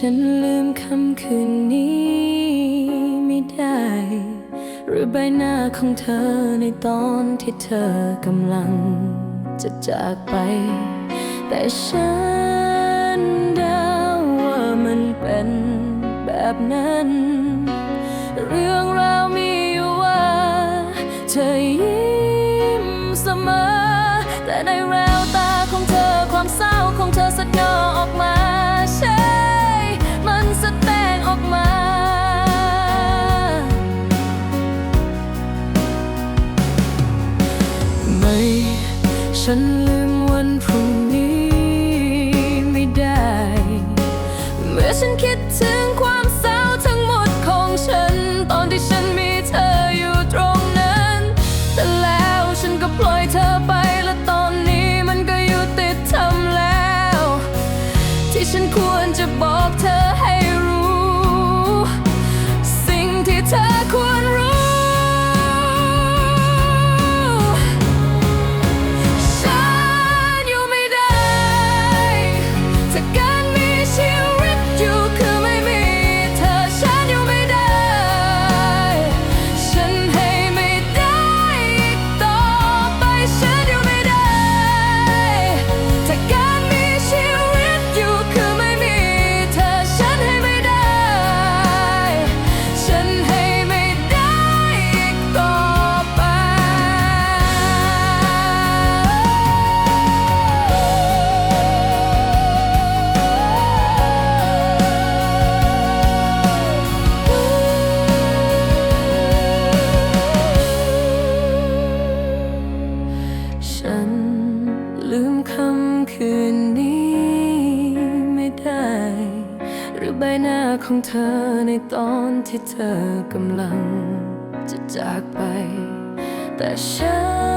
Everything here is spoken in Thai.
ฉันลืมคำคืนนี้ไม่ได้ หรือใบหน้าของเธอในตอนที่เธอกำลังจะจากไป แต่ฉัน 春雨 คืนนี้ไม่ได้ หรือใบหน้าของเธอในตอนที่เธอกำลังจะจากไป แต่ฉัน